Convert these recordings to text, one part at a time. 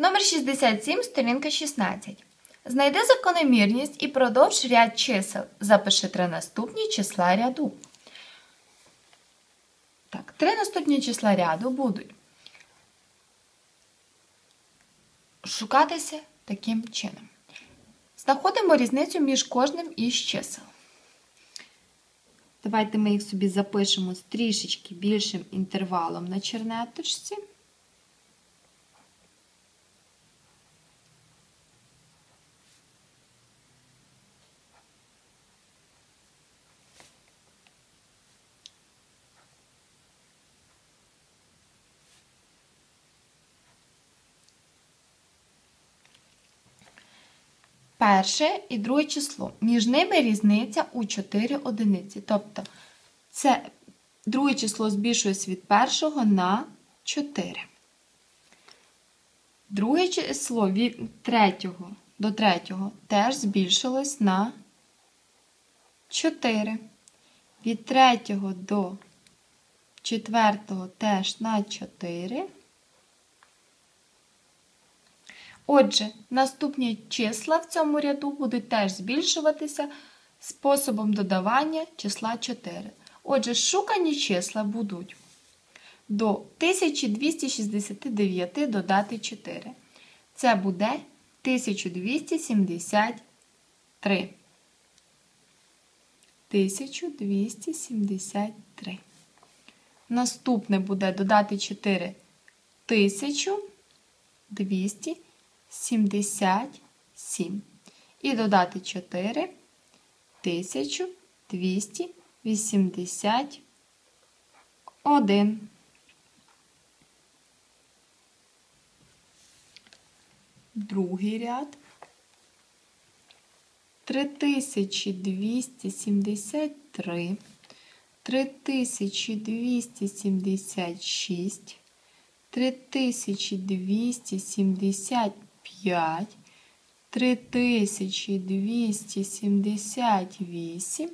Номер 67, сторінка 16. Знайди закономірність і продовж ряд чисел. Запиши три наступні числа ряду. Так, три наступні числа ряду будуть шукатися таким чином. Знаходимо різницю між кожним із чисел. Давайте ми їх собі запишемо з трішечки більшим інтервалом на чернеточці. Перше і друге число. Між ними різниця у 4 одиниці. Тобто це друге число збільшується від першого на 4. Друге число від третього до третього теж збільшилось на 4. Від третього до четвертого теж на 4. Отже, наступні числа в цьому ряду будуть теж збільшуватися способом додавання числа 4. Отже, шукані числа будуть до 1269 додати 4. Це буде 1273. 1273. Наступне буде додати 4 1200. 77. І додати 4 1281. Другий ряд. 3273, 3276, 3275, 5, 3278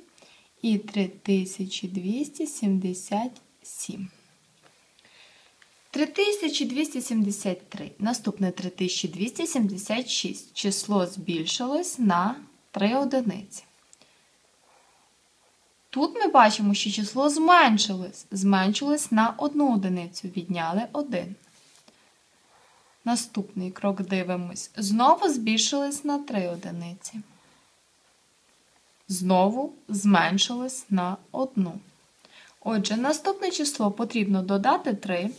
і 3277. 3273. Наступне 3276. Число збільшилось на 3 одиниці. Тут ми бачимо, що число зменшилось. Зменшилось на 1 одиницю. Відняли 1. Наступний крок дивимось. Знову збільшилось на 3 одиниці. Знову зменшилось на 1. Отже, наступне число потрібно додати 3.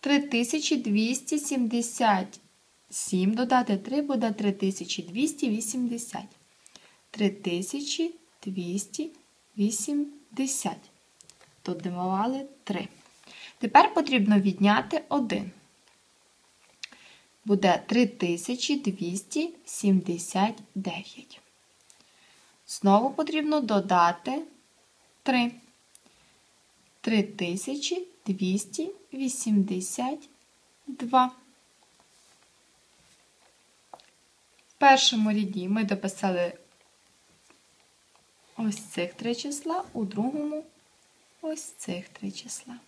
3277 додати 3 буде 3280. 3280. Тут додавали 3. Тепер потрібно відняти 1 буде 3279. Знову потрібно додати 3. 3282. В першому ряді ми дописали ось цих три числа, у другому ось цих три числа.